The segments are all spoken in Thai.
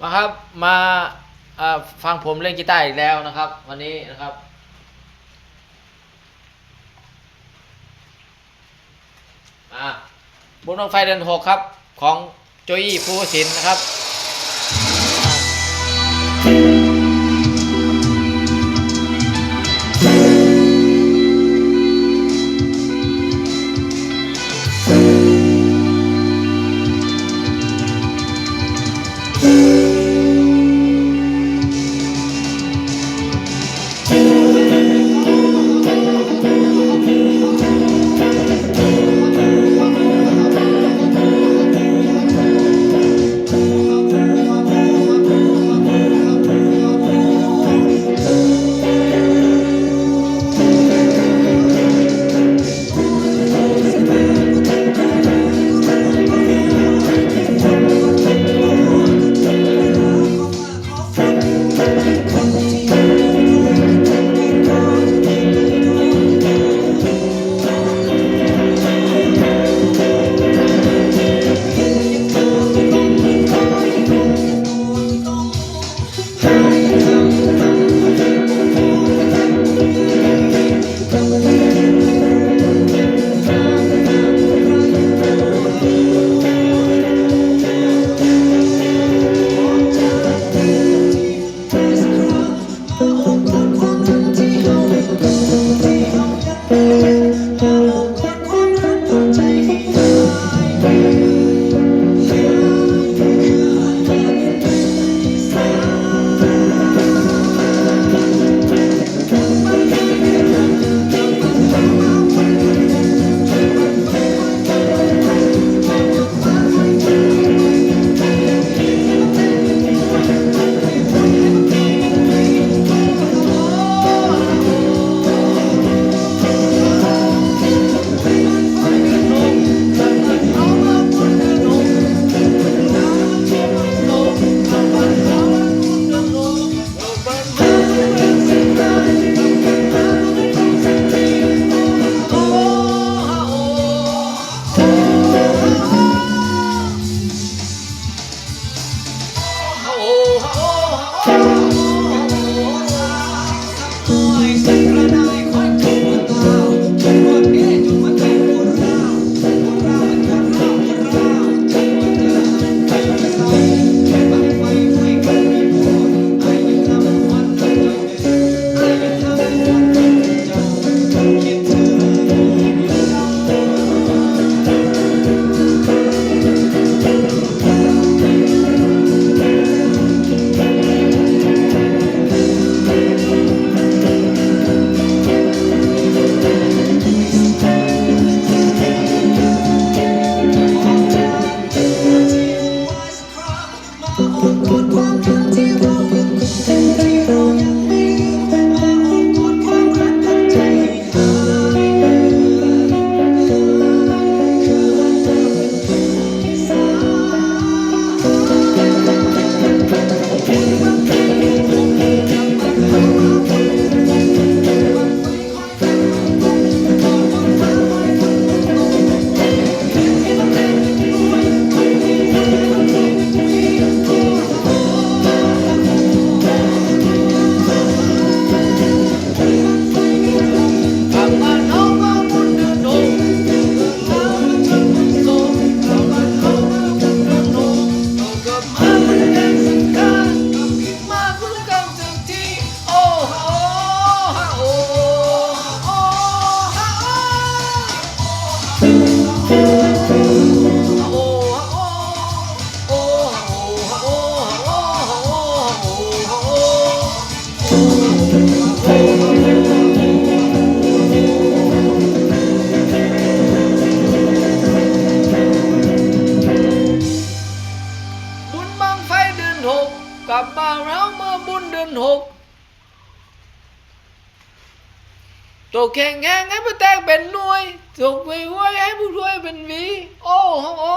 มาครับมาฟังผมเล่นกีตาร์อีกแล้วนะครับ วันนี้นะครับอ่าบุญบังไฟเดือนหกครับ ของโจยี่ภูสินนะครับบุ เมื่อบุญเดือนหกตัวแข่งแข่งให้ผู้แตกเป็นหน่วยถูกไปห้วยให้ผู้ช่วยเป็นวี โอ้โอ้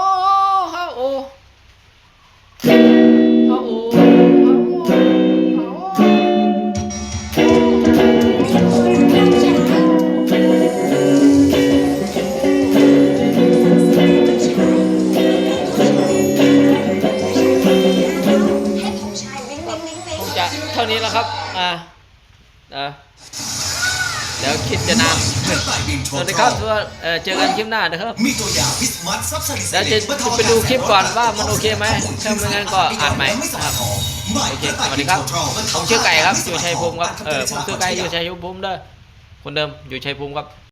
นี้แล้วครับ อ่าอ่าเดี๋ยวคิดจะนานกระต่ายบินโทสวัสดีทครรับทุกคนเอ่อเจอกันคลิปหน้านะครับมีตัวอย่างวิสมัสซับซาริสเดี๋ยวจะจะไปดูคลิปก่อนว่ามันโอเคไหมถ้าไม่งั้นก็อ่านใหม่นะครับโอเคสวัสดีครับผมชื่อไก่ครับอยู่ชัยภูมิครับเออผมชื่อไก่อยู่ชัยภูมิเด้อคนเดิมอยู่ชัยภูมิครับ